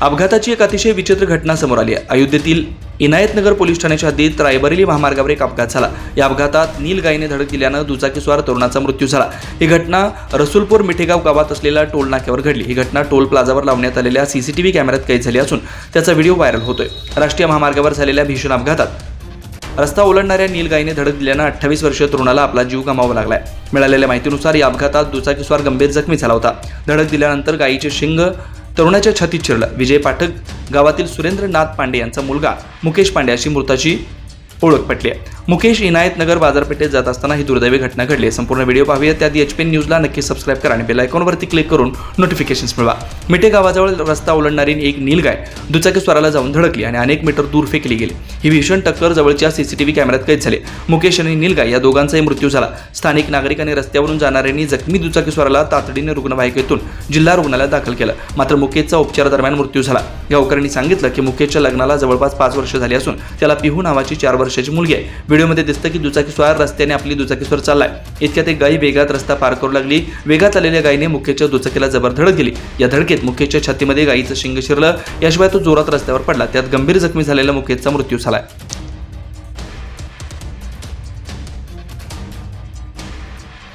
अपघाताची एक अतिशय विचित्र घटना समोर आली अयोध्येतील इनायतनगर पोलीस ठाण्याच्या हद्दीत रायबरेली महामार्गावर एक अपघात झाला. या अपघातात नील गायीने धडक दिल्यानं दुचाकीस्वार तरुणाचा मृत्यू झाला. ही घटना रसुलपूर मिठेगाव गावात असलेल्या टोल नाक्यावर घडली. ही घटना टोल प्लाझावर लावण्यात आलेल्या सीसीटीव्ही कॅमेऱ्यात कैद झाली असून त्याचा व्हिडिओ व्हायरल होतोय. राष्ट्रीय महामार्गावर झालेल्या भीषण अपघातात रस्ता ओलांडणाऱ्या नीलगाईने धडक दिल्यानं अठ्ठावीस वर्षीय तरुणाला आपला जीव गमावा लागलाय. मिळालेल्या माहितीनुसार या अपघातात दुचाकीस्वार गंभीर जखमी झाला होता. धडक दिल्यानंतर गायीचे शिंग तरुणाच्या छातीत शिरला. विजय पाठक गावातील सुरेंद्रनाथ पांडे यांचा मुलगा मुकेश पांडे अशी मृताची ओळख पटली आहे. मुकेश इनायतनगर बाजारपेठेत जात असताना ही दुर्दैवी घटना घडली आहे. संपूर्ण व्हिडिओ पाहूया त्याआधी एच पी न्यूजला नक्की सबस्क्राईब करा आणि बेल आयकॉनवरती क्लिक करून नोटिफिकेशन्स मिळवा. मिठे गावाजवळ रस्ता ओलांडणारी एक नीलगाय दुचाकी स्वराला जाऊन धडकली आणि अनेक मीटर दूर फेकली गेली. ही भीषण टक्कर जवळच्या सीसीटीव्ही कॅमेऱ्यात कैद झाली. मुकेश आणि नीलगाय या दोघांचाही मृत्यू झाला. स्थानिक नागरिकांनी रस्त्यावरून जाणाऱ्यांनी जखमी दुचाकी स्वराला तातडीने रुग्णवाहिकेतून जिल्हा रुग्णालयात दाखल केलं. मात्र मुकेशचा उपचारादरम्यान मृत्यू झाला. गावकऱ्यांनी सांगितलं की मुकेशच्या लग्नाला जवळपास पाच वर्ष झाली असून त्याला पिहू नावाची चार वर्षाची मुलगी आहे. व्हिडिओमध्ये दिसतं की दुचाकीस्वार रस्त्याने आपली दुचाकीस्वर चाललाय. इतक्यात एक गाई वेगात रस्ता पार करू लागली. वेगात आलेल्या गायीने मुख्यच्या दुचाकीला जबर धडक दिली. या धडकेत मुख्यच्या छातीमध्ये गायीचं शिंग शिरलं. याशिवाय तो जोरात रस्त्यावर पडला. त्यात गंभीर जखमी झालेला मुख्यचा मृत्यू झालाय.